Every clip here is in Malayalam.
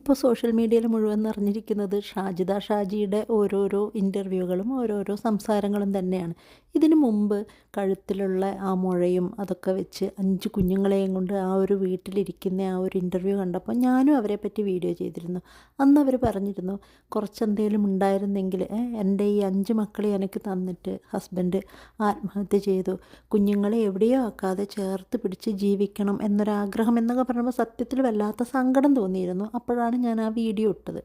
ഇപ്പോൾ സോഷ്യൽ മീഡിയയിൽ മുഴുവൻ നിറഞ്ഞിരിക്കുന്നത് ഷാജിദ ഷാജിയുടെ ഓരോരോ ഇന്റർവ്യൂകളും ഓരോരോ സംസാരങ്ങളും തന്നെയാണ്. ഇതിനു മുമ്പ് കഴുത്തിലുള്ള ആ മുഴയും അതൊക്കെ വെച്ച് അഞ്ച് കുഞ്ഞുങ്ങളെയും കൊണ്ട് ആ ഒരു വീട്ടിലിരിക്കുന്ന ആ ഒരു ഇന്റർവ്യൂ കണ്ടപ്പോൾ ഞാനും അവരെ പറ്റി വീഡിയോ ചെയ്തിരുന്നു. അന്ന് അവർ പറഞ്ഞിരുന്നു കുറച്ചെന്തെങ്കിലും ഉണ്ടായിരുന്നെങ്കിൽ എന്റെ ഈ അഞ്ച് മക്കളെ എനിക്ക് തന്നിട്ട് ഹസ്ബൻഡ് ആത്മഹത്യ ചെയ്തു. കുഞ്ഞുങ്ങളെ എവിടെയോ ആക്കാതെ ചേർത്ത് പിടിച്ച് ജീവിക്കണം എന്നൊരാഗ്രഹം എന്നൊക്കെ പറയുമ്പോൾ സത്യത്തിൽ വല്ലാത്ത സങ്കടം തോന്നിയിരുന്നു. അപ്പോഴാണ് ഞാൻ ആ വീഡിയോ ഇട്ടത്.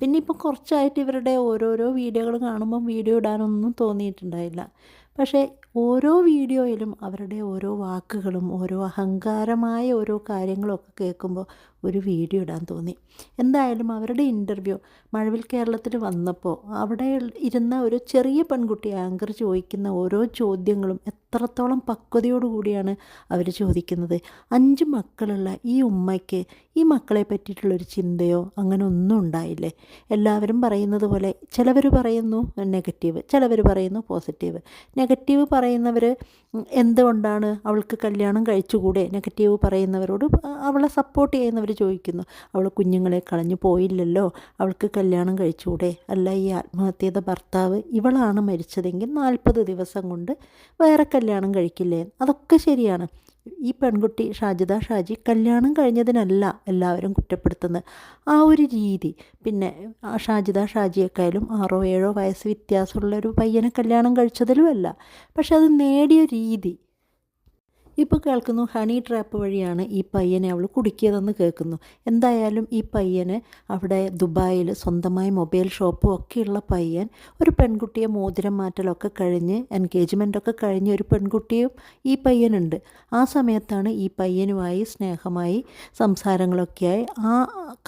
പിന്നെ ഇപ്പോൾ കുറച്ചായിട്ട് ഇവരുടെ ഓരോരോ വീഡിയോകൾ കാണുമ്പോൾ വീഡിയോ ഇടാനൊന്നും തോന്നിയിട്ടുണ്ടായില്ല. പക്ഷേ ഓരോ വീഡിയോയിലും അവരുടെ ഓരോ വാക്കുകളും ഓരോ അഹങ്കാരമായ ഓരോ കാര്യങ്ങളൊക്കെ കേൾക്കുമ്പോൾ ഒരു വീഡിയോ ഇടാൻ തോന്നി. എന്തായാലും അവരുടെ ഇന്റർവ്യൂ മഴവിൽ കേരളത്തിൽ വന്നപ്പോൾ അവിടെ ഇരുന്ന ഒരു ചെറിയ പെൺകുട്ടി ആങ്കർ ചോദിക്കുന്ന ഓരോ ചോദ്യങ്ങളും എത്രത്തോളം പക്വതയോടുകൂടിയാണ് അവർ ചോദിക്കുന്നത്. അഞ്ച് മക്കളുള്ള ഈ ഉമ്മയ്ക്ക് ഈ മക്കളെ പറ്റിയിട്ടുള്ളൊരു ചിന്തയോ അങ്ങനെ ഒന്നും ഉണ്ടായില്ലേ? എല്ലാവരും പറയുന്നത് പോലെ ചിലവർ പറയുന്നു നെഗറ്റീവ് ചിലവർ പറയുന്നു പോസിറ്റീവ് നെഗറ്റീവ് പറയുന്നവർ എന്തുകൊണ്ടാണ് അവൾക്ക് കല്യാണം കഴിച്ചുകൂടെ? നെഗറ്റീവ് പറയുന്നവരോട് അവളെ സപ്പോർട്ട് ചെയ്യുന്നവർ ചോദിക്കുന്നു അവൾ കുഞ്ഞുങ്ങളെ കളഞ്ഞു പോയില്ലല്ലോ അവൾക്ക് കല്യാണം കഴിച്ചുകൂടെ അല്ല ഈ ആത്മഹത്യയുടെ ഭർത്താവ് ഇവളാണ് മരിച്ചതെങ്കിൽ നാൽപ്പത് ദിവസം കൊണ്ട് വേറെ കല്യാണം കഴിക്കില്ലേ? അതൊക്കെ ശരിയാണ്. ഈ പെൺകുട്ടി ഷാജിദ ഷാജി കല്യാണം കഴിഞ്ഞതിനല്ല എല്ലാവരും കുറ്റപ്പെടുത്തുന്നത്. ആ ഒരു രീതി. പിന്നെ ഷാജിദ ഷാജിയേക്കാളും ആറോ ഏഴോ വയസ്സ് വ്യത്യാസമുള്ള ഒരു പയ്യനെ കല്യാണം കഴിച്ചതിലുമല്ല പക്ഷെ അത് നേടിയ രീതി. ഇപ്പോൾ കേൾക്കുന്നു ഹണി ട്രാപ്പ് വഴിയാണ് ഈ പയ്യനെ അവൾ കുടുക്കിയതെന്ന് കേൾക്കുന്നു. എന്തായാലും ഈ പയ്യന് അവിടെ ദുബായിൽ സ്വന്തമായി മൊബൈൽ ഷോപ്പും ഒക്കെയുള്ള പയ്യൻ ഒരു പെൺകുട്ടിയെ മോതിരം മാറ്റലൊക്കെ കഴിഞ്ഞ് എൻഗേജ്മെന്റൊക്കെ കഴിഞ്ഞ് ഒരു പെൺകുട്ടിയും ഈ പയ്യനുണ്ട്. ആ സമയത്താണ് ഈ പയ്യനുമായി സ്നേഹമായി സംസാരങ്ങളൊക്കെയായി. ആ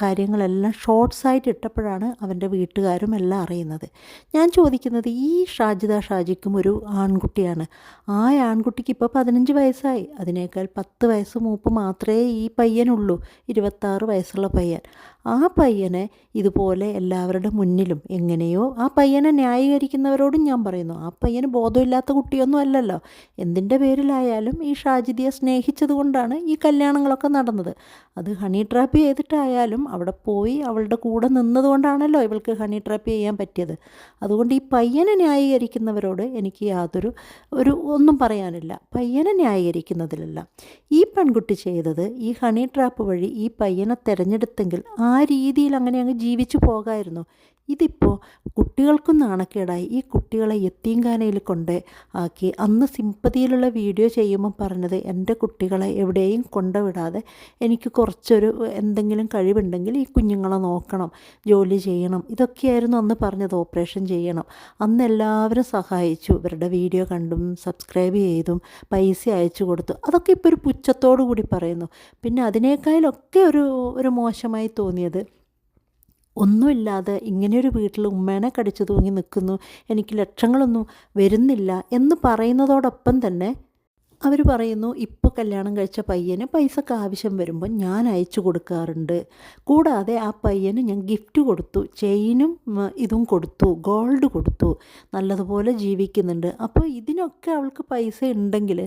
കാര്യങ്ങളെല്ലാം ഷോർട്സ് ആയിട്ട് ഇട്ടപ്പോഴാണ് അവന്റെ വീട്ടുകാരും എല്ലാം അറിയുന്നത്. ഞാൻ ചോദിക്കുന്നത് ഈ ഷാജിദ ഷാജിക്കും ഒരു ആൺകുട്ടിയാണ്. ആ ആൺകുട്ടിക്ക് ഇപ്പോൾ പതിനഞ്ച് വയസ്സായി. അതിനേക്കാൾ പത്ത് വയസ്സ് മൂപ്പ് മാത്രമേ ഈ പയ്യനുള്ളൂ. ഇരുപത്താറ് വയസ്സുള്ള പയ്യൻ. ആ പയ്യനെ ഇതുപോലെ എല്ലാവരുടെ മുന്നിലും എങ്ങനെയോ ആ പയ്യനെ ന്യായീകരിക്കുന്നവരോടും ഞാൻ പറയുന്നു. ആ പയ്യന് ബോധമില്ലാത്ത കുട്ടിയൊന്നും അല്ലല്ലോ. എന്തിന്റെ പേരിലായാലും ഈ ഷാജിദിയെ സ്നേഹിച്ചത് കൊണ്ടാണ് ഈ കല്യാണങ്ങളൊക്കെ നടന്നത്. അത് ഹണി ട്രാപ്പ് ചെയ്തിട്ടായാലും അവിടെ പോയി അവളുടെ കൂടെ നിന്നതുകൊണ്ടാണല്ലോ ഇവൾക്ക് ഹണി ട്രാപ്പ് ചെയ്യാൻ പറ്റിയത്. അതുകൊണ്ട് ഈ പയ്യനെ ന്യായീകരിക്കുന്നവരോട് എനിക്ക് യാതൊരു ഒരു ഒന്നും പറയാനില്ല. പയ്യനെ ന്യായീകരിക്കുന്നതിലല്ല ഈ പെൺകുട്ടി ചെയ്തത് ഈ ഹണി ട്രാപ്പ് വഴി ഈ പയ്യനെ തിരഞ്ഞെടുത്തെങ്കിൽ ആ രീതിയിൽ അങ്ങനെ അങ്ങ് ജീവിച്ചു പോകായിരുന്നു. ഇതിപ്പോൾ കുട്ടികൾക്കും നാണക്കേടായി. ഈ കുട്ടികളെ യത്തീംഖാനയിൽ കൊണ്ട് ആക്കി അന്ന് സിമ്പതിയിലുള്ള വീഡിയോ ചെയ്യുമ്പോൾ പറഞ്ഞത് എന്റെ കുട്ടികളെ എവിടെയും കൊണ്ടുവിടാതെ എനിക്ക് കുറച്ചൊരു എന്തെങ്കിലും കഴിവുണ്ടെങ്കിൽ ഈ കുഞ്ഞുങ്ങളെ നോക്കണം ജോലി ചെയ്യണം. ഇതൊക്കെയായിരുന്നു അന്ന് പറഞ്ഞത് ഓപ്പറേഷൻ ചെയ്യണം. അന്ന് എല്ലാവരും സഹായിച്ചു. ഇവരുടെ വീഡിയോ കണ്ടും സബ്സ്ക്രൈബ് ചെയ്തും പൈസ അയച്ചു കൊടുത്തു. അതൊക്കെ ഇപ്പോൾ ഒരു പുച്ഛത്തോടു കൂടി പറയുന്നു. പിന്നെ അതിനേക്കാളൊക്കെ ഒരു ഒരു മോശമായി തോന്നിയത് ഒന്നുമില്ലാതെ ഇങ്ങനെയൊരു വീട്ടിൽ ഉമ്മേനെ കടിച്ചു തൂങ്ങി നിൽക്കുന്നു എനിക്ക് ലക്ഷങ്ങളൊന്നും വരുന്നില്ല എന്ന് പറയുന്നതോടൊപ്പം തന്നെ അവർ പറയുന്നു ഇപ്പോൾ കല്യാണം കഴിച്ച പയ്യന് പൈസക്ക് ആവശ്യം വരുമ്പോൾ ഞാൻ അയച്ചു കൊടുക്കാറുണ്ട്. കൂടാതെ ആ പയ്യന് ഞാൻ ഗിഫ്റ്റ് കൊടുത്തു ചെയിനും ഇതും കൊടുത്തു ഗോൾഡ് കൊടുത്തു നല്ലതുപോലെ ജീവിക്കുന്നുണ്ട്. അപ്പോൾ ഇതിനൊക്കെ അവൾക്ക് പൈസ ഉണ്ടെങ്കിൽ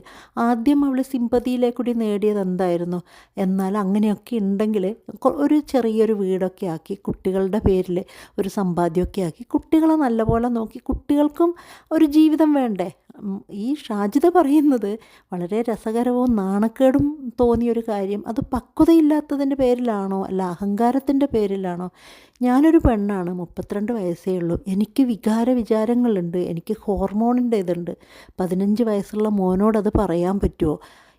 ആദ്യം അവൾ സിമ്പതിയിലേക്കൂടി നേടിയത് എന്തായിരുന്നു? എന്നാൽ അങ്ങനെയൊക്കെ ഉണ്ടെങ്കിൽ ഒരു ചെറിയൊരു വീടൊക്കെ ആക്കി കുട്ടികളുടെ പേരിൽ ഒരു സമ്പാദ്യമൊക്കെ ആക്കി കുട്ടികളെ നല്ലപോലെ നോക്കി കുട്ടികൾക്കും ഒരു ജീവിതം വേണ്ടേ? ഈ ഷാജിത പറയുന്നത് വളരെ രസകരവും നാണക്കേടും തോന്നിയൊരു കാര്യം. അത് പക്വതയില്ലാത്തതിന്റെ പേരിലാണോ അല്ല അഹങ്കാരത്തിന്റെ പേരിലാണോ? ഞാനൊരു പെണ്ണാണ് മുപ്പത്തിരണ്ട് വയസ്സേ ഉള്ളൂ. എനിക്ക് വികാര വിചാരങ്ങളുണ്ട് എനിക്ക് ഹോർമോണിന്റെ ഇതുണ്ട് പതിനഞ്ച് വയസ്സുള്ള മോനോട് അത് പറയാൻ പറ്റുമോ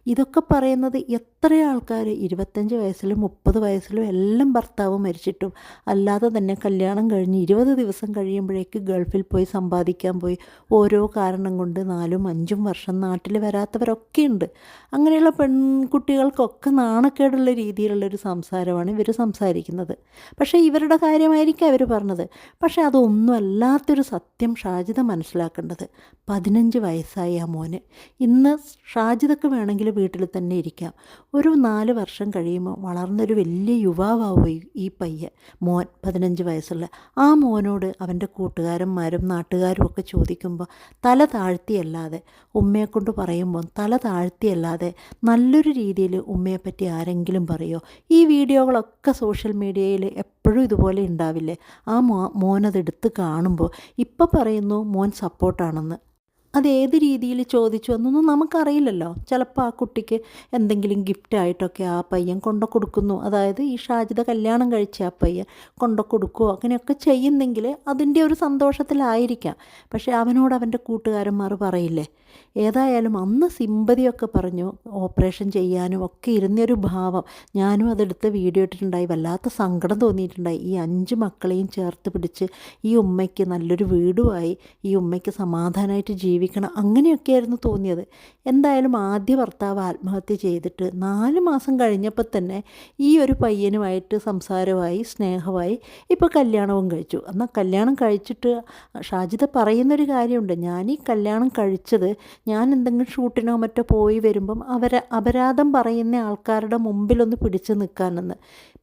ഇതൊക്കെ പറയുന്നത് എത്ര ആൾക്കാർ ഇരുപത്തഞ്ച് വയസ്സിലും മുപ്പത് വയസ്സിലും എല്ലാം ഭർത്താവ് മരിച്ചിട്ടും അല്ലാതെ തന്നെ കല്യാണം കഴിഞ്ഞ് ഇരുപത് ദിവസം കഴിയുമ്പോഴേക്ക് ഗൾഫിൽ പോയി സമ്പാദിക്കാൻ പോയി ഓരോ കാരണം കൊണ്ട് നാലും അഞ്ചും വർഷം നാട്ടിൽ വരാത്തവരൊക്കെ ഉണ്ട് അങ്ങനെയുള്ള പെൺകുട്ടികൾക്കൊക്കെ നാണക്കേടുള്ള രീതിയിലുള്ളൊരു സംസാരമാണ് ഇവർ സംസാരിക്കുന്നത്. പക്ഷേ ഇവരുടെ കാര്യമായിരിക്കും അവർ പറഞ്ഞത്. പക്ഷേ അതൊന്നും അല്ലാത്തൊരു സത്യം ഷാജിത മനസ്സിലാക്കേണ്ടത്. പതിനഞ്ച് വയസ്സായി ആ മോന്. ഇന്ന് ഷാജിതക്ക് വേണമെങ്കിൽ വീട്ടിൽ തന്നെ ഇരിക്കാം. ഒരു നാല് വർഷം കഴിയുമ്പോൾ വളർന്നൊരു വലിയ യുവാവാവും ഈ- പയ്യ പയ്യൻ. മോൻ പതിനഞ്ച് വയസ്സുള്ള. ആ മോനോട് അവന്റെ കൂട്ടുകാരന്മാരും നാട്ടുകാരും ഒക്കെ ചോദിക്കുമ്പോൾ തല താഴ്ത്തിയല്ലാതെ ഉമ്മയെക്കൊണ്ട് പറയുമ്പോൾ തല താഴ്ത്തിയല്ലാതെ നല്ലൊരു രീതിയിൽ ഉമ്മയെപ്പറ്റി ആരെങ്കിലും പറയോ? ഈ വീഡിയോകളൊക്കെ സോഷ്യൽ മീഡിയയിൽ എപ്പോഴും ഇതുപോലെ ഉണ്ടാവില്ലേ? ആ മോ മോനതെടുത്ത് കാണുമ്പോൾ ഇപ്പം പറയുന്നു മോൻ സപ്പോർട്ടാണെന്ന്. അത് ഏത് രീതിയിൽ ചോദിച്ചു എന്നൊന്നും നമുക്കറിയില്ലല്ലോ. ചിലപ്പോൾ ആ കുട്ടിക്ക് എന്തെങ്കിലും ഗിഫ്റ്റായിട്ടൊക്കെ ആ പയ്യൻ കൊണ്ടു കൊടുക്കുന്നു. അതായത് ഈ ഷാജിത കല്യാണം കഴിച്ച ആ പയ്യൻ കൊണ്ടു കൊടുക്കുകയോ അങ്ങനെയൊക്കെ ചെയ്യുന്നെങ്കിൽ അതിന്റെ ഒരു സന്തോഷത്തിലായിരിക്കാം. പക്ഷേ അവനോട് അവന്റെ കൂട്ടുകാരന്മാർ പറയില്ലേ? ഏതായാലും അന്ന് സിമ്പതിയൊക്കെ പറഞ്ഞു ഓപ്പറേഷൻ ചെയ്യാനും ഒക്കെ ഇരുന്നൊരു ഭാവം. ഞാനും അതെടുത്ത് വീഡിയോ ഇട്ടിട്ടുണ്ടായി. വല്ലാത്ത സങ്കടം തോന്നിയിട്ടുണ്ടായി. ഈ അഞ്ച് മക്കളെയും ചേർത്ത് പിടിച്ച് ഈ ഉമ്മയ്ക്ക് നല്ലൊരു വീടുമായി ഈ ഉമ്മയ്ക്ക് സമാധാനമായിട്ട് ജീവിക്കണം അങ്ങനെയൊക്കെയായിരുന്നു തോന്നിയത്. എന്തായാലും ആദ്യ ഭർത്താവ് ആത്മഹത്യ ചെയ്തിട്ട് നാല് മാസം കഴിഞ്ഞപ്പോൾ തന്നെ ഈ ഒരു പയ്യനുമായിട്ട് സംസാരമായി സ്നേഹമായി ഇപ്പോൾ കല്യാണവും കഴിച്ചു. എന്നാൽ കല്യാണം കഴിച്ചിട്ട് ഷാജിത പറയുന്നൊരു കാര്യമുണ്ട്. ഞാൻ ഈ കല്യാണം കഴിച്ചത് ഞാൻ എന്തെങ്കിലും ഷൂട്ടിനോ മറ്റോ പോയി വരുമ്പം അവരെ അപരാധം പറയുന്ന ആൾക്കാരുടെ മുമ്പിലൊന്ന് പിടിച്ചു നിൽക്കാനെന്ന്.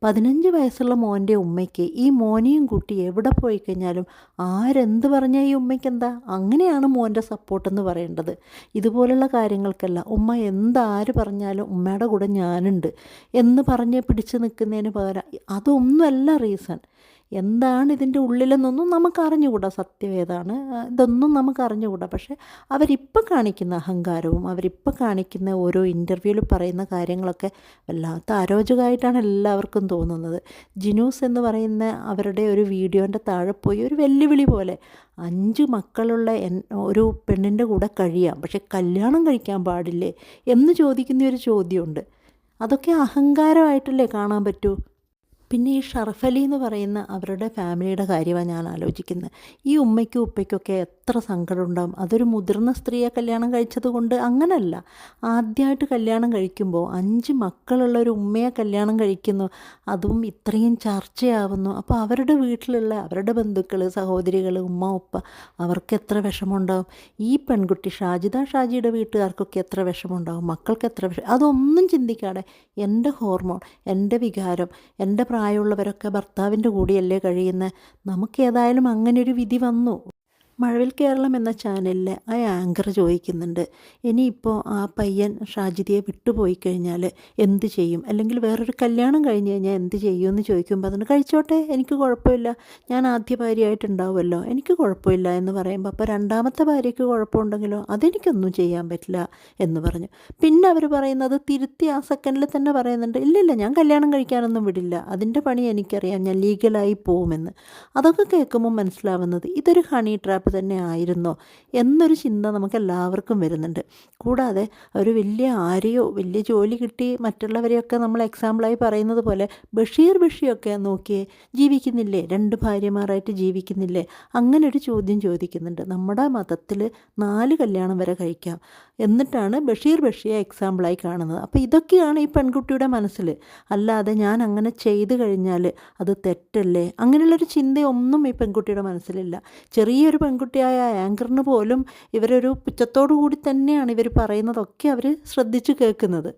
പതിനഞ്ച് വയസ്സുള്ള മോന്റെ ഉമ്മയ്ക്ക് ഈ മോനെയും കുട്ടി എവിടെ പോയി കഴിഞ്ഞാലും ആരെന്ത് പറഞ്ഞാൽ ഈ ഉമ്മയ്ക്ക് എന്താ അങ്ങനെയാണ് മോന്റെ സപ്പോർട്ടെന്ന് പറയേണ്ടത്. ഇതുപോലുള്ള കാര്യങ്ങൾക്കല്ല ഉമ്മ എന്താര് പറഞ്ഞാലും ഉമ്മയുടെ കൂടെ ഞാനുണ്ട് എന്ന് പറഞ്ഞ് പിടിച്ചു നിൽക്കുന്നതിന് പകരം അതൊന്നുമല്ല റീസൺ. എന്താണ് ഇതിന്റെ ഉള്ളിലെന്നൊന്നും നമുക്ക് അറിഞ്ഞുകൂടാ സത്യം ഏതാണ്? ഇതൊന്നും നമുക്ക് അറിഞ്ഞുകൂടാ പക്ഷേ അവരിപ്പോൾ കാണിക്കുന്ന അഹങ്കാരവും അവരിപ്പോൾ കാണിക്കുന്ന ഓരോ ഇന്റർവ്യൂവിൽ പറയുന്ന കാര്യങ്ങളൊക്കെ വല്ലാത്ത അരോചകമായിട്ടാണ് എല്ലാവർക്കും തോന്നുന്നത്. ജിനൂസ് എന്ന് പറയുന്ന അവരുടെ ഒരു വീഡിയോന്റെ താഴെ പോയി ഒരു വെല്ലുവിളി പോലെ അഞ്ച് മക്കളുള്ള ഒരു പെണ്ണിന്റെ കൂടെ കഴിയാം പക്ഷെ കല്യാണം കഴിക്കാൻ പാടില്ലേ? എന്ന് ചോദിക്കുന്ന ഒരു ചോദ്യമുണ്ട്. അതൊക്കെ അഹങ്കാരമായിട്ടല്ലേ കാണാൻ പറ്റൂ? പിന്നെ ഈ ഷർഫലി എന്ന് പറയുന്ന അവരുടെ ഫാമിലിയുടെ കാര്യമാണ് ഞാൻ ആലോചിക്കുന്നത്. ഈ ഉമ്മയ്ക്കും ഉപ്പയ്ക്കൊക്കെ എത്ര സങ്കടം ഉണ്ടാകും അതൊരു മുതിർന്ന സ്ത്രീയെ കല്യാണം കഴിച്ചത് കൊണ്ട് അങ്ങനല്ല. ആദ്യമായിട്ട് കല്യാണം കഴിക്കുമ്പോൾ അഞ്ച് മക്കളുള്ള ഒരു ഉമ്മയെ കല്യാണം കഴിക്കുന്നു. അതും ഇത്രയും ചർച്ചയാവുന്നു. അപ്പോൾ അവരുടെ വീട്ടിലുള്ള അവരുടെ ബന്ധുക്കൾ സഹോദരികൾ ഉമ്മ ഉപ്പ അവർക്ക് എത്ര വിഷമമുണ്ടാവും. ഈ പെൺകുട്ടി ഷാജിദ ഷാജിയുടെ വീട്ടുകാർക്കൊക്കെ എത്ര വിഷമമുണ്ടാവും. മക്കൾക്ക് എത്ര വിഷമം അതൊന്നും ചിന്തിക്കാതെ എന്റെ ഹോർമോൺ എന്റെ വികാരം എന്റെ പ്രായമുള്ളവരൊക്കെ ഭർത്താവിന്റെ കൂടിയല്ലേ കഴിയുന്നത് നമുക്ക് ഏതായാലും അങ്ങനെ ഒരു വിധി വന്നു. മഴവിൽ കേരളം എന്ന ചാനലിൽ ആ ആങ്കർ ചോദിക്കുന്നുണ്ട് ഇനിയിപ്പോൾ ആ പയ്യൻ ഷാജിദിയെ വിട്ടുപോയി കഴിഞ്ഞാൽ എന്ത് ചെയ്യും? അല്ലെങ്കിൽ വേറൊരു കല്യാണം കഴിഞ്ഞ് കഴിഞ്ഞാൽ എന്ത് ചെയ്യുമെന്ന് ചോദിക്കുമ്പോൾ അതിന് കഴിച്ചോട്ടെ എനിക്ക് കുഴപ്പമില്ല. ഞാൻ ആദ്യ ഭാര്യയായിട്ടുണ്ടാവുമല്ലോ എനിക്ക് കുഴപ്പമില്ല എന്ന് പറയുമ്പോൾ അപ്പോൾ രണ്ടാമത്തെ ഭാര്യയ്ക്ക് കുഴപ്പമുണ്ടെങ്കിലോ അതെനിക്കൊന്നും ചെയ്യാൻ പറ്റില്ല എന്ന് പറഞ്ഞു. പിന്നെ അവർ പറയുന്നത് തിരുത്തി ആ സെക്കൻഡിൽ തന്നെ പറയുന്നുണ്ട് ഇല്ലില്ല ഞാൻ കല്യാണം കഴിക്കാനൊന്നും വിടില്ല. അതിന്റെ പണി എനിക്കറിയാം ഞാൻ ലീഗലായി പോകുമെന്ന്. അതൊക്കെ കേൾക്കുമ്പോൾ മനസ്സിലാവുന്നത് ഇതൊരു ഹണി ട്രാപ്പ് തന്നെ ആയിരുന്നോ എന്നൊരു ചിന്ത നമുക്ക് എല്ലാവർക്കും വരുന്നുണ്ട്. കൂടാതെ ഒരു വലിയ ആരെയോ വലിയ ജോലി കിട്ടി മറ്റുള്ളവരെയൊക്കെ നമ്മൾ എക്സാമ്പിളായി പറയുന്നത് പോലെ ബഷീർ ബഷിയൊക്കെ നോക്കിയേ ജീവിക്കുന്നില്ലേ? രണ്ട് ഭാര്യമാരായിട്ട് ജീവിക്കുന്നില്ലേ? അങ്ങനെ ഒരു ചോദ്യം ചോദിക്കുന്നുണ്ട്. നമ്മുടെ മതത്തിൽ നാല് കല്യാണം വരെ കഴിക്കാം എന്നിട്ടാണ് ബഷീർ ബഷിയെ എക്സാമ്പിളായി കാണുന്നത്. അപ്പോൾ ഇതൊക്കെയാണ് ഈ പെൺകുട്ടിയുടെ മനസ്സിൽ. അല്ലാതെ ഞാൻ അങ്ങനെ ചെയ്തു കഴിഞ്ഞാൽ അത് തെറ്റല്ലേ? അങ്ങനെയുള്ളൊരു ചിന്തയൊന്നും ഈ പെൺകുട്ടിയുടെ മനസ്സിലില്ല. ചെറിയൊരു പെൺകുട്ടിയായ ആങ്കറിന് പോലും ഇവരൊരു പുച്ഛത്തോടു കൂടി തന്നെയാണ് ഇവർ പറയുന്നതൊക്കെ അവർ ശ്രദ്ധിച്ചു കേൾക്കുന്നത്.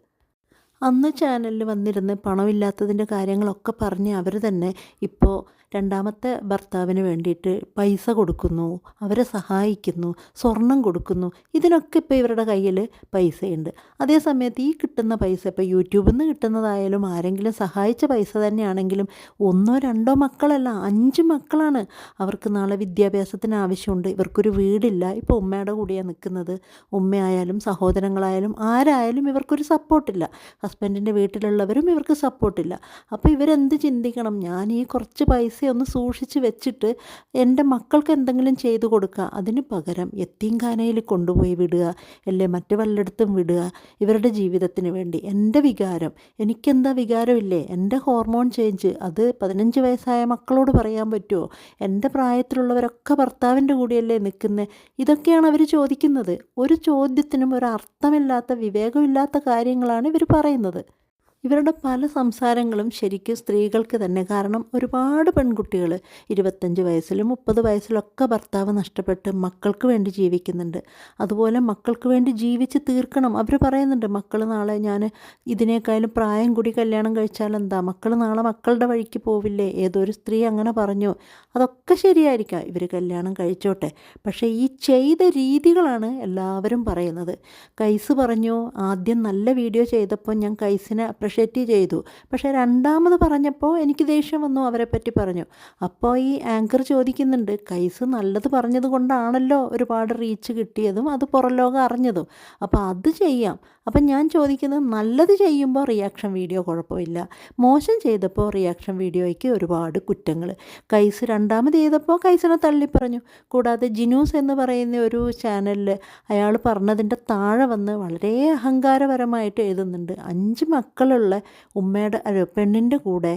അന്ന് ചാനലിൽ വന്നിരുന്ന് പണമില്ലാത്തതിന്റെ കാര്യങ്ങളൊക്കെ പറഞ്ഞ് അവർ തന്നെ ഇപ്പോൾ രണ്ടാമത്തെ ഭർത്താവിന് വേണ്ടിയിട്ട് പൈസ കൊടുക്കുന്നു അവരെ സഹായിക്കുന്നു സ്വർണം കൊടുക്കുന്നു. ഇതിനൊക്കെ ഇപ്പോൾ ഇവരുടെ കയ്യിൽ പൈസയുണ്ട്. അതേസമയത്ത് ഈ കിട്ടുന്ന പൈസ ഇപ്പോൾ യൂട്യൂബിൽ നിന്ന് കിട്ടുന്നതായാലും ആരെങ്കിലും സഹായിച്ച പൈസ തന്നെയാണെങ്കിലും ഒന്നോ രണ്ടോ മക്കളല്ല അഞ്ച് മക്കളാണ്. അവർക്ക് നാളെ വിദ്യാഭ്യാസത്തിന് ആവശ്യമുണ്ട്. ഇവർക്കൊരു വീടില്ല. ഇപ്പോൾ ഉമ്മയുടെ കൂടെയാണ് നിൽക്കുന്നത്. ഉമ്മയായാലും സഹോദരങ്ങളായാലും ആരായാലും ഇവർക്കൊരു സപ്പോർട്ടില്ല. ഹസ്ബൻഡിന്റെ വീട്ടിലുള്ളവരും ഇവർക്ക് സപ്പോർട്ടില്ല. അപ്പോൾ ഇവരെന്ത് ചിന്തിക്കണം? ഞാൻ ഈ കുറച്ച് പൈസ ഒന്ന് സൂക്ഷിച്ച് വെച്ചിട്ട് എന്റെ മക്കൾക്ക് എന്തെങ്കിലും ചെയ്തു കൊടുക്കുക. അതിന് പകരം യത്തീംഖാനയിൽ കൊണ്ടുപോയി വിടുക. അല്ലേ? മറ്റു വല്ലയിടത്തും വിടുക. ഇവരുടെ ജീവിതത്തിന് വേണ്ടി. എന്റെ വികാരം. എനിക്കെന്താ വികാരമില്ലേ? എന്റെ ഹോർമോൺ ചേഞ്ച്. അത് പതിനഞ്ച് വയസ്സായ മക്കളോട് പറയാൻ പറ്റുമോ? എന്റെ പ്രായത്തിലുള്ളവരൊക്കെ ഭർത്താവിന്റെ കൂടെയല്ലേ നിൽക്കുന്നത് ഇതൊക്കെയാണ് അവർ ചോദിക്കുന്നത്. ഒരു ചോദ്യത്തിനും ഒരു അർത്ഥമില്ലാത്ത വിവേകമില്ലാത്ത കാര്യങ്ങളാണ് ഇവർ പറയുന്നത്. ഇവരുടെ പല സംസാരങ്ങളും ശരിക്കും സ്ത്രീകൾക്ക് തന്നെ. കാരണം ഒരുപാട് പെൺകുട്ടികൾ ഇരുപത്തഞ്ച് വയസ്സിലും മുപ്പത് വയസ്സിലൊക്കെ ഭർത്താവ് നഷ്ടപ്പെട്ട് മക്കൾക്ക് വേണ്ടി ജീവിക്കുന്നുണ്ട്. അതുപോലെ മക്കൾക്ക് വേണ്ടി ജീവിച്ച് തീർക്കണം. അവർ പറയുന്നുണ്ട് മക്കൾ നാളെ ഞാൻ ഇതിനേക്കാളും പ്രായം കൂടി കല്യാണം കഴിച്ചാൽ എന്താ? മക്കൾ നാളെ മക്കളുടെ വഴിക്ക് പോവില്ലേ? ഏതൊരു സ്ത്രീ അങ്ങനെ പറഞ്ഞു. അതൊക്കെ ശരിയായിരിക്കാം. ഇവർ കല്യാണം കഴിച്ചോട്ടെ. പക്ഷേ ഈ ചെയ്ത രീതികളാണ് എല്ലാവരും പറയുന്നത്. കൈസ് പറഞ്ഞു ആദ്യം നല്ല വീഡിയോ ചെയ്തപ്പോൾ ഞാൻ കൈസിനെ അപ്രിഷ്യേറ്റ് ചെയ്തു. പക്ഷേ രണ്ടാമത് പറഞ്ഞപ്പോൾ എനിക്ക് ദേഷ്യം വന്നു അവരെ പറ്റി പറഞ്ഞു. അപ്പോൾ ഈ ആങ്കർ ചോദിക്കുന്നുണ്ട് കൈസ് നല്ലത് പറഞ്ഞത് കൊണ്ടാണല്ലോ ഒരുപാട് റീച്ച് കിട്ടിയതും അത് പുറം ലോകം അറിഞ്ഞതും. അപ്പോൾ അത് ചെയ്യാം. അപ്പം ഞാൻ ചോദിക്കുന്നത് നല്ലത് ചെയ്യുമ്പോൾ റിയാക്ഷൻ വീഡിയോ കുഴപ്പമില്ല. മോശം ചെയ്തപ്പോൾ റിയാക്ഷൻ വീഡിയോയ്ക്ക് ഒരുപാട് കുറ്റങ്ങൾ. കൈസ് രണ്ടാമത് ചെയ്തപ്പോൾ കൈസിനെ തള്ളിപ്പറഞ്ഞു. കൂടാതെ ജിനൂസ് എന്ന് പറയുന്ന ഒരു ചാനലിൽ അയാൾ പറഞ്ഞതിന്റെ താഴെ വന്ന് വളരെ അഹങ്കാരപരമായിട്ട് എഴുതുന്നുണ്ട്. അഞ്ച് മക്കളുള്ള ഉമ്മയുടെ പെണ്ണിന്റെ കൂടെ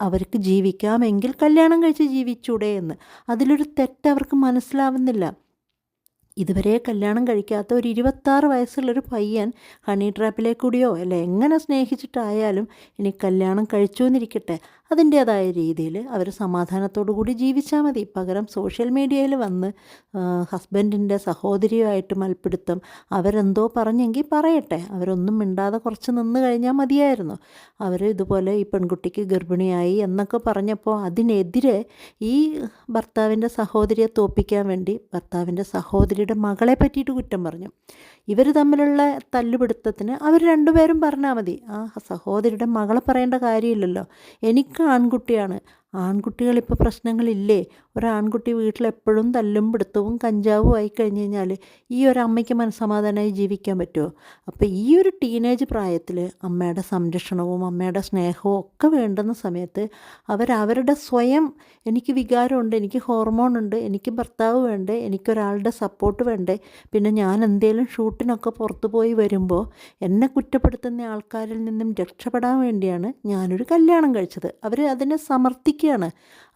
അവർക്ക് ജീവിക്കാമെങ്കിൽ കല്യാണം കഴിച്ച് ജീവിച്ചൂടെ എന്ന്. അതിലൊരു തെറ്റ് അവർക്ക് മനസ്സിലാവുന്നില്ല. ഇതുവരെ കല്യാണം കഴിക്കാത്ത ഒരു ഇരുപത്താറ് വയസ്സുള്ളൊരു പയ്യൻ ഹണി ട്രാപ്പിലേക്കൂടിയോ അല്ല എങ്ങനെ സ്നേഹിച്ചിട്ടായാലും ഇനി കല്യാണം കഴിച്ചു എന്നിരിക്കട്ടെ അതിന്റേതായ രീതിയിൽ അവർ സമാധാനത്തോടു കൂടി ജീവിച്ചാൽ മതി. പകരം സോഷ്യൽ മീഡിയയിൽ വന്ന് ഹസ്ബൻഡിന്റെ സഹോദരിയുമായിട്ട് മൽപ്പിടുത്തം അവരെന്തോ പറഞ്ഞെങ്കിൽ പറയട്ടെ. അവരൊന്നും മിണ്ടാതെ കുറച്ച് നിന്ന് കഴിഞ്ഞാൽ മതിയായിരുന്നു. അവർ ഇതുപോലെ ഈ പെൺകുട്ടിക്ക് ഗർഭിണിയായി എന്നൊക്കെ പറഞ്ഞപ്പോൾ അതിനെതിരെ ഈ ഭർത്താവിന്റെ സഹോദരിയെ തോപ്പിക്കാൻ വേണ്ടി ഭർത്താവിന്റെ സഹോദരിയുടെ മകളെ പറ്റിയിട്ട് കുറ്റം പറഞ്ഞു. ഇവർ തമ്മിലുള്ള തല്ലുപിടുത്തത്തിന് അവർ രണ്ടുപേരും പറഞ്ഞാൽ മതി. ആ സഹോദരിയുടെ മകളെ പറയേണ്ട കാര്യമില്ലല്ലോ. എനിക്ക് ആൺകുട്ടിയാണ്. ആൺകുട്ടികൾ ഇപ്പോൾ പ്രശ്നങ്ങളില്ലേ? ഒരാൺകുട്ടി വീട്ടിലെപ്പോഴും തല്ലും പിടുത്തവും കഞ്ചാവും ആയി കഴിഞ്ഞ് കഴിഞ്ഞാൽ ഈ ഒരു അമ്മയ്ക്ക് മനസ്സമാധാനമായി ജീവിക്കാൻ പറ്റുമോ? അപ്പോൾ ഈ ഒരു ടീനേജ് പ്രായത്തിൽ അമ്മയുടെ സംരക്ഷണവും അമ്മയുടെ സ്നേഹവും ഒക്കെ വേണ്ടുന്ന സമയത്ത് അവരവരുടെ സ്വയം എനിക്ക് വികാരമുണ്ട് എനിക്ക് ഹോർമോൺ ഉണ്ട് എനിക്ക് ഭർത്താവ് വേണ്ടേ എനിക്കൊരാളുടെ സപ്പോർട്ട് വേണ്ടേ പിന്നെ ഞാൻ എന്തെങ്കിലും ഷൂട്ടിനൊക്കെ പുറത്തു പോയി വരുമ്പോൾ എന്നെ കുറ്റപ്പെടുത്തുന്ന ആൾക്കാരിൽ നിന്നും രക്ഷപ്പെടാൻ വേണ്ടിയാണ് ഞാനൊരു കല്യാണം കഴിച്ചത്. അവർ അതിനെ സമർത്ഥിക്കുകയാണ്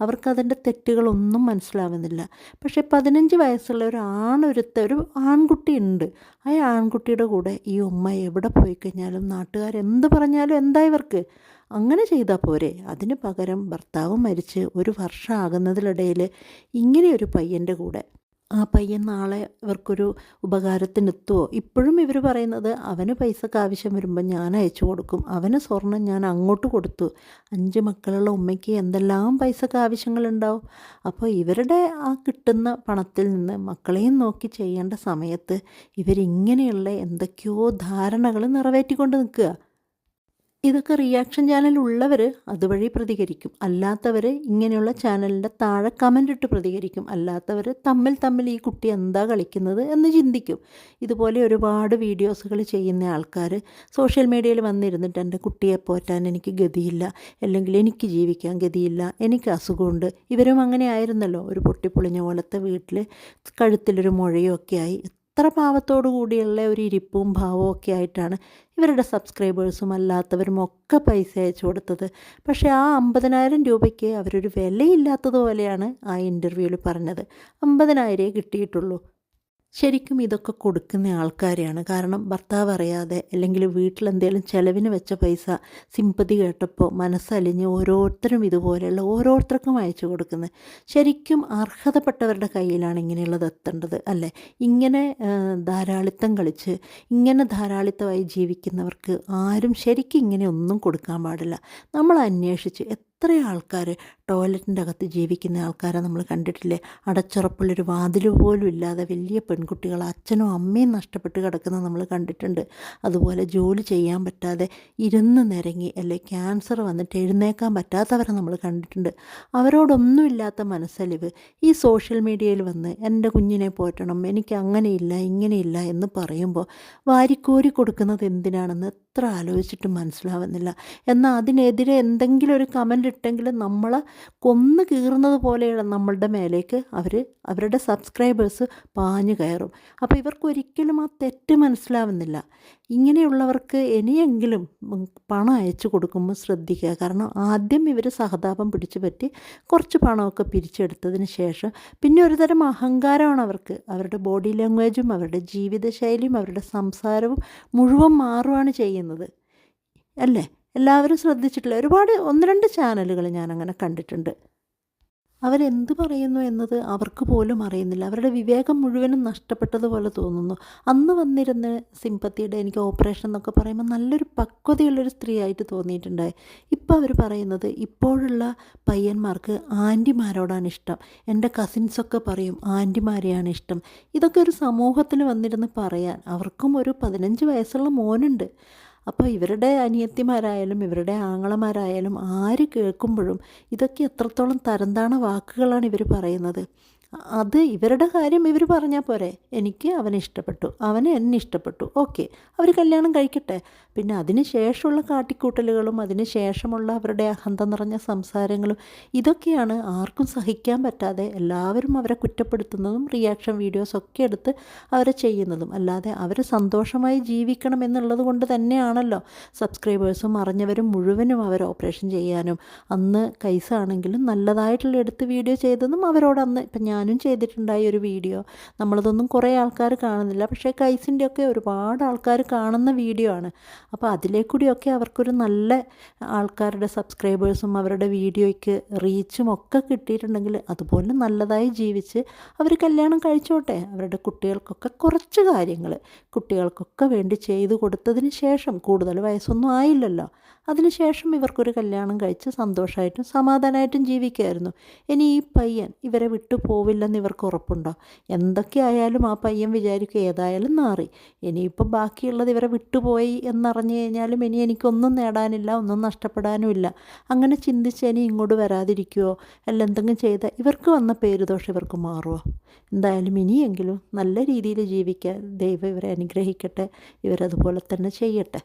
അവർക്കതിന്റെ തെറ്റുകളൊന്നും മനസ്സിലാവുന്നില്ല. പക്ഷേ പതിനഞ്ച് വയസ്സുള്ള ഒരു ആണൊരുത്ത ഒരു ആൺകുട്ടി ഉണ്ട്. ആ ആൺകുട്ടിയുടെ കൂടെ ഈ ഉമ്മ എവിടെ പോയി കഴിഞ്ഞാലും നാട്ടുകാർ എന്ത് പറഞ്ഞാലും എന്താ ഇവർക്ക്? അങ്ങനെ ചെയ്താൽ പോരെ. അതിന് പകരം ഭർത്താവ് മരിച്ച് ഒരു വർഷം ആകുന്നതിനിടയിൽ ഇങ്ങനെ ഒരു പയ്യന്റെ കൂടെ ആ പയ്യൻ നാളെ ഇവർക്കൊരു ഉപകാരത്തിനെത്തുമോ ഇപ്പോഴും ഇവർ പറയുന്നത് അവന് പൈസക്ക് ആവശ്യം വരുമ്പോൾ ഞാൻ അയച്ചു കൊടുക്കും. അവന് സ്വർണം ഞാൻ അങ്ങോട്ട് കൊടുത്തു. അഞ്ച് മക്കളുള്ള ഉമ്മയ്ക്ക് എന്തെല്ലാം പൈസക്ക് ആവശ്യങ്ങളുണ്ടാവും? അപ്പോൾ ഇവരുടെ ആ കിട്ടുന്ന പണത്തിൽ നിന്ന് മക്കളെയും നോക്കി ചെയ്യേണ്ട സമയത്ത് ഇവരിങ്ങനെയുള്ള എന്തൊക്കെയോ ധാരണകൾ നിറവേറ്റിക്കൊണ്ട് നിൽക്കുക. ഇതൊക്കെ റിയാക്ഷൻ ചാനൽ ഉള്ളവർ അതുവഴി പ്രതികരിക്കും. അല്ലാത്തവർ ഇങ്ങനെയുള്ള ചാനലിന്റെ താഴെ കമന്റ് ഇട്ട് പ്രതികരിക്കും. അല്ലാത്തവർ തമ്മിൽ തമ്മിൽ ഈ കുട്ടി എന്താ കളിക്കുന്നത് എന്ന് ചിന്തിക്കും. ഇതുപോലെ ഒരുപാട് വീഡിയോസുകൾ ചെയ്യുന്ന ആൾക്കാർ സോഷ്യൽ മീഡിയയിൽ വന്നിരുന്നിട്ട് എന്റെ കുട്ടിയെ പോറ്റാൻ എനിക്ക് ഗതിയില്ല. അല്ലെങ്കിൽ എനിക്ക് ജീവിക്കാൻ ഗതിയില്ല. എനിക്ക് അസുഖമുണ്ട്. ഇവരും അങ്ങനെ ആയിരുന്നല്ലോ. ഒരു പൊട്ടിപ്പൊളിഞ്ഞ പോലത്തെ വീട്ടിൽ കഴുത്തിലൊരു മുഴയൊക്കെ ആയി എത്ര ഭാവത്തോടു കൂടിയുള്ള ഒരു ഇരിപ്പും ഭാവവും ഒക്കെ ആയിട്ടാണ് ഇവരുടെ സബ്സ്ക്രൈബേഴ്സും അല്ലാത്തവരും ഒക്കെ പൈസ അയച്ചു കൊടുത്തത്. പക്ഷേ ആ അമ്പതിനായിരം രൂപയ്ക്ക് അവരൊരു വിലയില്ലാത്തതുപോലെയാണ് ആ ഇന്റർവ്യൂവിൽ പറഞ്ഞത്. അമ്പതിനായിരമേ കിട്ടിയിട്ടുള്ളൂ. ശരിക്കും ഇതൊക്കെ കൊടുക്കുന്ന ആൾക്കാരെയാണ്. കാരണം ഭർത്താവ് അറിയാതെ അല്ലെങ്കിൽ വീട്ടിലെന്തെങ്കിലും ചിലവിന് വെച്ച പൈസ സിമ്പതി കേട്ടപ്പോൾ മനസ്സലിഞ്ഞ് ഓരോരുത്തരും ഇതുപോലെയുള്ള ഓരോരുത്തർക്കും അയച്ചു കൊടുക്കുന്നത്. ശരിക്കും അർഹതപ്പെട്ടവരുടെ കയ്യിലാണ് ഇങ്ങനെയുള്ളത് എത്തേണ്ടത് അല്ലേ? ഇങ്ങനെ ധാരാളിത്തം കളിച്ച് ഇങ്ങനെ ധാരാളിത്തമായി ജീവിക്കുന്നവർക്ക് ആരും ശരിക്കും ഇങ്ങനെ ഒന്നും കൊടുക്കാൻ പാടില്ല. നമ്മൾ അന്വേഷിച്ച് എത്ര ആൾക്കാർ ടോയ്ലറ്റിന്റെ അകത്ത് ജീവിക്കുന്ന ആൾക്കാരെ നമ്മൾ കണ്ടിട്ടില്ലേ? അടച്ചുറപ്പുള്ളൊരു വാതിൽ പോലും ഇല്ലാതെ വലിയ പെൺകുട്ടികൾ അച്ഛനും അമ്മയും നഷ്ടപ്പെട്ട് കിടക്കുന്ന നമ്മൾ കണ്ടിട്ടുണ്ട്. അതുപോലെ ജോലി ചെയ്യാൻ പറ്റാതെ ഇരുന്ന് നിരങ്ങി അല്ലെ ക്യാൻസർ വന്നിട്ട് എഴുന്നേക്കാൻ പറ്റാത്തവരെ നമ്മൾ കണ്ടിട്ടുണ്ട്. അവരോടൊന്നുമില്ലാത്ത മനസ്സലിവ് ഈ സോഷ്യൽ മീഡിയയിൽ വന്ന് എന്റെ കുഞ്ഞിനെ പോറ്റണം എനിക്ക് അങ്ങനെയില്ല ഇങ്ങനെയില്ല എന്ന് പറയുമ്പോൾ വാരിക്കോരി കൊടുക്കുന്നത് എന്തിനാണെന്ന് എത്ര ആലോചിച്ചിട്ടും മനസ്സിലാവുന്നില്ല. എന്നാൽ അതിനെതിരെ എന്തെങ്കിലും ഒരു കമന്റ് ഇട്ടെങ്കിൽ നമ്മൾ കൊന്നു കീറുന്നത് പോലെയാണ് നമ്മളുടെ മേലേക്ക് അവർ അവരുടെ സബ്സ്ക്രൈബേഴ്സ് പാഞ്ഞു കയറും. അപ്പോൾ ഇവർക്ക് ഒരിക്കലും ആ തെറ്റ് മനസ്സിലാവുന്നില്ല. ഇങ്ങനെയുള്ളവർക്ക് ഇനിയെങ്കിലും പണം അയച്ചു കൊടുക്കുമ്പോൾ ശ്രദ്ധിക്കുക. കാരണം ആദ്യം ഇവർ സഹതാപം പിടിച്ചു പറ്റി കുറച്ച് പണമൊക്കെ പിരിച്ചെടുത്തതിന് ശേഷം പിന്നെ ഒരു തരം അഹങ്കാരമാണ് അവർക്ക്. അവരുടെ ബോഡി ലാംഗ്വേജും അവരുടെ ജീവിതശൈലിയും അവരുടെ സംസാരവും മുഴുവൻ മാറുകയാണ് ചെയ്യുന്നത്. അല്ലേ? എല്ലാവരും ശ്രദ്ധിച്ചിട്ടില്ല? ഒരുപാട് ഒന്ന് രണ്ട് ചാനലുകൾ ഞാനങ്ങനെ കണ്ടിട്ടുണ്ട്. അവരെന്ത് പറയുന്നു എന്നത് അവർക്ക് പോലും അറിയുന്നില്ല. അവരുടെ വിവേകം മുഴുവനും നഷ്ടപ്പെട്ടതുപോലെ തോന്നുന്നു. അന്ന് വന്നിരുന്ന സിമ്പത്തിയുടെ എനിക്ക് ഓപ്പറേഷൻ എന്നൊക്കെ പറയുമ്പോൾ നല്ലൊരു പക്വതയുള്ളൊരു സ്ത്രീയായിട്ട് തോന്നിയിട്ടുണ്ടായി. ഇപ്പോൾ അവർ പറയുന്നത് ഇപ്പോഴുള്ള പയ്യന്മാർക്ക് ആന്റിമാരോടാണ് ഇഷ്ടം. എന്റെ കസിൻസൊക്കെ പറയും ആന്റിമാരെയാണ് ഇഷ്ടം. ഇതൊക്കെ ഒരു സമൂഹത്തിൽ വന്നിരുന്ന് പറയാൻ അവർക്കും ഒരു പതിനഞ്ച് വയസ്സുള്ള മോനുണ്ട്. അപ്പോൾ ഇവരുടെ അനിയത്തിമാരായാലും ഇവരുടെ ആങ്ങളമാരായാലും ആര് കേൾക്കുമ്പോഴും ഇതൊക്കെ എത്രത്തോളം തരംതാണ വാക്കുകളാണ് ഇവർ പറയുന്നത്. അത് ഇവരുടെ കാര്യം ഇവർ പറഞ്ഞാൽ പോരെ. എനിക്ക് അവനെ ഇഷ്ടപ്പെട്ടു. അവനെ എന്നെ ഇഷ്ടപ്പെട്ടു. ഓക്കെ. അവർ കല്യാണം കഴിക്കട്ടെ. പിന്നെ അതിന് ശേഷമുള്ള കാട്ടിക്കൂട്ടലുകളും അതിന് ശേഷമുള്ള അവരുടെ അഹന്ത നിറഞ്ഞ സംസാരങ്ങളും ഇതൊക്കെയാണ് ആർക്കും സഹിക്കാൻ പറ്റാതെ എല്ലാവരും അവരെ കുറ്റപ്പെടുത്തുന്നതും റിയാക്ഷൻ വീഡിയോസൊക്കെ എടുത്ത് അവരെ ചെയ്യുന്നതും. അല്ലാതെ അവർ സന്തോഷമായി ജീവിക്കണം എന്നുള്ളത് കൊണ്ട് തന്നെയാണല്ലോ സബ്സ്ക്രൈബേഴ്സും അറിഞ്ഞവരും മുഴുവനും അവർ ഓപ്പറേഷൻ ചെയ്യാനും. അന്ന് കൈസാണെങ്കിലും നല്ലതായിട്ടുള്ള എടുത്ത് വീഡിയോ ചെയ്തതും അവരോട് അന്ന് ഇപ്പം ഞാനും ചെയ്തിട്ടുണ്ടായി ഒരു വീഡിയോ. നമ്മളതൊന്നും കുറേ ആൾക്കാർ കാണുന്നില്ല. പക്ഷേ കൈസിന്റെ ഒക്കെ ഒരുപാട് ആൾക്കാർ കാണുന്ന വീഡിയോ ആണ്. അപ്പോൾ അതിലേക്കൂടിയൊക്കെ അവർക്കൊരു നല്ല ആൾക്കാരുടെ സബ്സ്ക്രൈബേഴ്സും അവരുടെ വീഡിയോയ്ക്ക് റീച്ചും ഒക്കെ കിട്ടിയിട്ടുണ്ടെങ്കിൽ അതുപോലെ നല്ലതായി ജീവിച്ച് അവർ കല്യാണം കഴിച്ചോട്ടെ. അവരുടെ കുട്ടികൾക്കൊക്കെ കുറച്ച് കാര്യങ്ങൾ കുട്ടികൾക്കൊക്കെ വേണ്ടി ചെയ്തു കൊടുത്തതിന് ശേഷം കൂടുതൽ വയസ്സൊന്നും ആയില്ലല്ലോ. അതിനുശേഷം ഇവർക്കൊരു കല്യാണം കഴിച്ച് സന്തോഷമായിട്ടും സമാധാനമായിട്ടും ജീവിക്കുമായിരുന്നു ഇനി ഈ പയ്യൻ ഇവരെ വിട്ടു പോവില്ലെന്ന് ഇവർക്ക് ഉറപ്പുണ്ടോ? എന്തൊക്കെയായാലും ആ പയ്യൻ വിചാരിക്കും ഏതായാലും നാറി. ഇനിയിപ്പോൾ ബാക്കിയുള്ളത് ഇവരെ വിട്ടുപോയി എന്നറിഞ്ഞു കഴിഞ്ഞാലും ഇനി എനിക്കൊന്നും നേടാനില്ല ഒന്നും നഷ്ടപ്പെടാനുമില്ല അങ്ങനെ ചിന്തിച്ച് ഇനി ഇങ്ങോട്ട് വരാതിരിക്കുമോ അല്ല എന്തെങ്കിലും ചെയ്താൽ ഇവർക്ക് വന്ന പേരുദോഷം ഇവർക്ക് മാറുമോ എന്തായാലും ഇനിയെങ്കിലും നല്ല രീതിയിൽ ജീവിക്കാൻ ദൈവം ഇവരെ അനുഗ്രഹിക്കട്ടെ ഇവരതുപോലെ തന്നെ ചെയ്യട്ടെ.